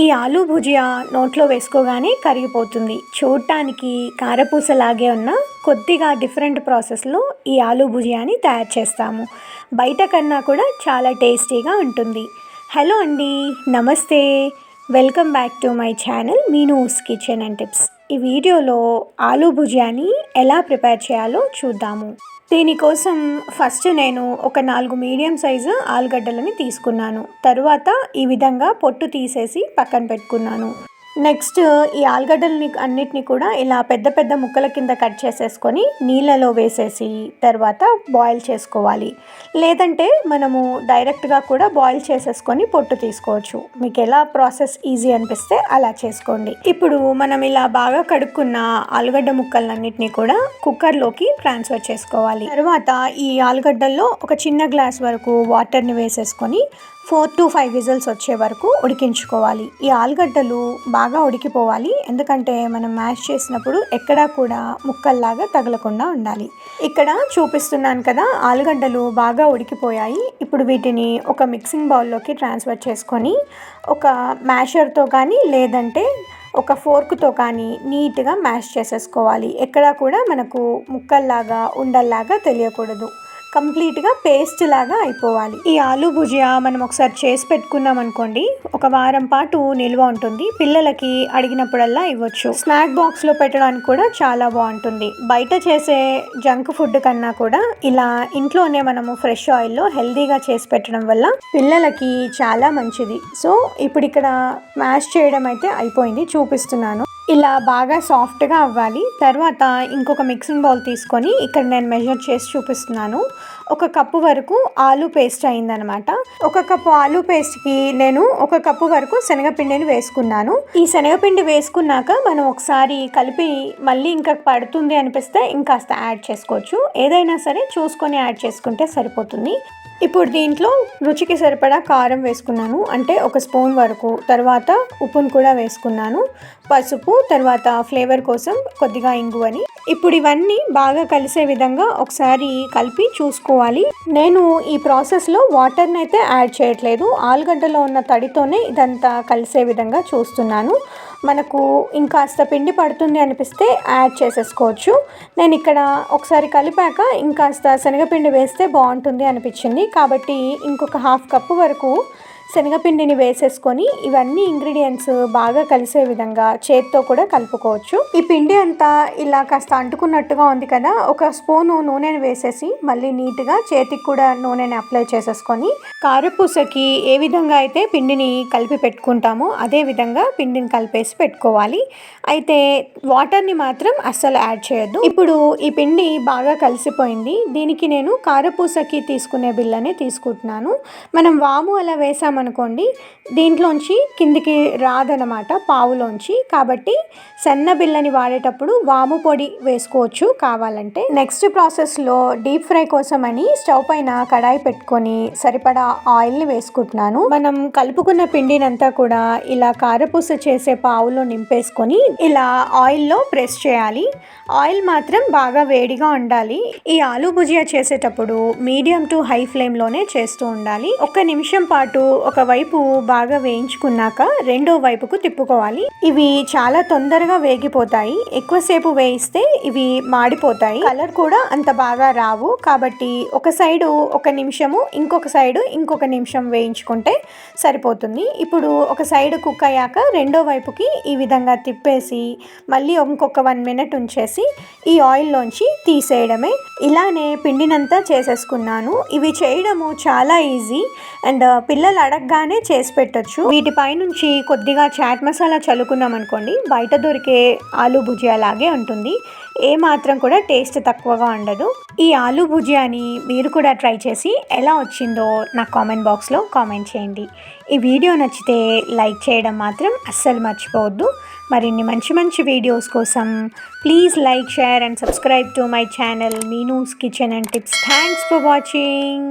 ఈ ఆలూ భుజియా నోట్లో వేసుకోగానే కరిగిపోతుంది. చూడటానికి కారపూసలాగే ఉన్న కొద్దిగా డిఫరెంట్ ప్రాసెస్లో ఈ ఆలూ భుజియాని తయారు చేస్తాము. బయట కన్నా కూడా చాలా టేస్టీగా ఉంటుంది. హలో అండి నమస్తే. Welcome back to my channel Meenu's kitchen and tips ఈ వీడియోలో ఆలూ భుజియాని ఎలా ప్రిపేర్ చేయాలో చూద్దాము. దీనికోసం ఫస్ట్ నేను ఒక నాలుగు మీడియం సైజు ఆలుగడ్డలని తీసుకున్నాను. తరువాత ఈ విధంగా పొట్టు తీసేసి పక్కన పెట్టుకున్నాను. నెక్స్ట్ ఈ ఆలుగడ్డలని అన్నిటిని కూడా ఇలా పెద్ద పెద్ద ముక్కల కింద కట్ చేసేసుకొని నీళ్ళలో వేసేసి తర్వాత బాయిల్ చేసుకోవాలి. లేదంటే మనము డైరెక్ట్గా కూడా బాయిల్ చేసేసుకొని పొట్టు తీసుకోవచ్చు. మీకు ఎలా ప్రాసెస్ ఈజీ అనిపిస్తే అలా చేసుకోండి. ఇప్పుడు మనం ఇలా బాగా కడుక్కున్న ఆలుగడ్డ ముక్కలన్నిటిని కూడా కుక్కర్లోకి ట్రాన్స్ఫర్ చేసుకోవాలి. తర్వాత ఈ ఆలుగడ్డల్లో ఒక చిన్న గ్లాస్ వరకు వాటర్ని వేసేసుకొని ఫోర్ టు ఫైవ్ విజిల్స్ వచ్చే వరకు ఉడికించుకోవాలి. ఈ ఆలుగడ్డలు బాగా ఉడికిపోవాలి. ఎందుకంటే మనం మ్యాష్ చేసినప్పుడు ఎక్కడా కూడా ముక్కల్లాగా తగలకుండా ఉండాలి. ఇక్కడ చూపిస్తున్నాను కదా ఆలుగడ్డలు బాగా ఉడికిపోయాయి. ఇప్పుడు వీటిని ఒక మిక్సింగ్ బౌల్లోకి ట్రాన్స్ఫర్ చేసుకొని ఒక మ్యాషర్తో కానీ లేదంటే ఒక ఫోర్క్తో కానీ నీట్గా మ్యాష్ చేసేసుకోవాలి. ఎక్కడా కూడా మనకు ముక్కల్లాగా ఉండల్లాగా తెలియకూడదు. కంప్లీట్గా పేస్ట్ లాగా అయిపోవాలి. ఈ ఆలు భుజియా మనం ఒకసారి చేసి పెట్టుకున్నాం అనుకోండి ఒక వారం పాటు నిల్వ ఉంటుంది. పిల్లలకి అడిగినప్పుడల్లా ఇవ్వచ్చు. స్నాక్ బాక్స్లో పెట్టడానికి కూడా చాలా బాగుంటుంది. బయట చేసే జంక్ ఫుడ్ కన్నా కూడా ఇలా ఇంట్లోనే మనము ఫ్రెష్ ఆయిల్లో హెల్దీగా చేసి పెట్టడం వల్ల పిల్లలకి చాలా మంచిది. సో ఇప్పుడు ఇక్కడ మ్యాష్ చేయడం అయితే అయిపోయింది చూపిస్తున్నాను. ఇలా బాగా సాఫ్ట్గా అవ్వాలి. తర్వాత ఇంకొక మిక్సింగ్ బౌల్ తీసుకొని ఇక్కడ నేను మెజర్ చేసి చూపిస్తున్నాను. ఒక కప్పు వరకు ఆలు పేస్ట్ అయిందనమాట ఒక కప్పు ఆలు పేస్ట్కి నేను ఒక కప్పు వరకు శనగపిండిని వేసుకున్నాను. ఈ శనగపిండి వేసుకున్నాక మనం ఒకసారి కలిపి మళ్ళీ ఇంకా పడుతుంది అనిపిస్తే ఇంకాస్త యాడ్ చేసుకోవచ్చు. ఏదైనా సరే చూసుకొని యాడ్ చేసుకుంటే సరిపోతుంది. ఇప్పుడు దీంట్లో రుచికి సరిపడా కారం వేసుకున్నాను. అంటే ఒక స్పూన్ వరకు. తర్వాత ఉప్పును కూడా వేసుకున్నాను. పసుపు తర్వాత ఫ్లేవర్ కోసం కొద్దిగా ఇంగువని ఇప్పుడు ఇవన్నీ బాగా కలిసే విధంగా ఒకసారి కలిపి చూసుకోవాలి. నేను ఈ ప్రాసెస్లో వాటర్ని అయితే యాడ్ చేయట్లేదు. ఆలుగడ్డలో ఉన్న తడితోనే ఇదంతా కలిసే విధంగా చూస్తున్నాను. మనకు ఇంకాస్త పిండి పడుతుంది అనిపిస్తే యాడ్ చేసేసుకోవచ్చు. నేను ఇక్కడ ఒకసారి కలిపాక ఇంకాస్త శనగపిండి వేస్తే బాగుంటుంది అనిపించింది. కాబట్టి ఇంకొక హాఫ్ కప్పు వరకు శనగపిండిని వేసేసుకొని ఇవన్నీ ఇంగ్రీడియంట్స్ బాగా కలిసే విధంగా చేత్తో కూడా కలుపుకోవచ్చు. ఈ పిండి అంతా ఇలా కాస్త అంటుకున్నట్టుగా ఉంది కదా ఒక స్పూను నూనెని వేసేసి మళ్ళీ నీట్గా చేతికి కూడా నూనెని అప్లై చేసేసుకొని కారపూసకి ఏ విధంగా అయితే పిండిని కలిపి పెట్టుకుంటామో అదే విధంగా పిండిని కలిపేసి పెట్టుకోవాలి. అయితే వాటర్ని మాత్రం అస్సలు యాడ్ చేయొద్దు. ఇప్పుడు ఈ పిండి బాగా కలిసిపోయింది. దీనికి నేను కారపూసకి తీసుకునే బిల్లనే తీసుకుంటున్నాను. మనం వాము అలా వేసాము అనుకోండి దీంట్లోంచి కిందికి రాదనమాట పావులోంచి. కాబట్టి సన్న బిల్లని వాడేటప్పుడు వాము పొడి వేసుకోవచ్చు కావాలంటే. నెక్స్ట్ ప్రాసెస్లో డీప్ ఫ్రై కోసం అని స్టవ్ పైన కడాయి పెట్టుకొని సరిపడా ఆయిల్ని వేసుకుంటున్నాను. మనం కలుపుకున్న పిండినంతా కూడా ఇలా కారపూస చేసే పావులో నింపేసుకొని ఇలా ఆయిల్లో ప్రెస్ చేయాలి. ఆయిల్ మాత్రం బాగా వేడిగా ఉండాలి. ఈ ఆలూ భుజియా చేసేటప్పుడు మీడియం టు హై ఫ్లేమ్లోనే చేస్తూ ఉండాలి. ఒక నిమిషం పాటు ఒకవైపు బాగా వేయించుకున్నాక రెండో వైపుకు తిప్పుకోవాలి. ఇవి చాలా తొందరగా వేగిపోతాయి. ఎక్కువసేపు వేయిస్తే ఇవి మాడిపోతాయి. కలర్ కూడా అంత బాగా రావు. కాబట్టి ఒక సైడు ఒక నిమిషము ఇంకొక సైడు ఇంకొక నిమిషం వేయించుకుంటే సరిపోతుంది. ఇప్పుడు ఒక సైడ్ కుక్ అయ్యాక రెండో వైపుకి ఈ విధంగా తిప్పేసి మళ్ళీ ఇంకొక వన్ మినిట్ ఉంచేసి ఈ ఆయిల్లోంచి తీసేయడమే ఇలానే పిండినంతా చేసేసుకున్నాను. ఇవి చేయడము చాలా ఈజీ అండ్ పిల్లలు అడగగానే చేసి పెట్టచ్చు. వీటిపై నుంచి కొద్దిగా చాట్ మసాలా చల్లుకున్నాం అనుకోండి బయట దొరికే ఆలు భుజియా లాగే ఉంటుంది. ఏ మాత్రం కూడా టేస్ట్ తక్కువగా ఉండదు. ఈ ఆలు భుజియాని మీరు కూడా ట్రై చేసి ఎలా వచ్చిందో నా కామెంట్ బాక్స్లో కామెంట్ చేయండి. ఈ వీడియో నచ్చితే లైక్ చేయడం మాత్రం అస్సలు మర్చిపోవద్దు. మరిన్ని మంచి మంచి వీడియోస్ కోసం please like share and subscribe to my channel Meenu's kitchen and tips. Thanks for watching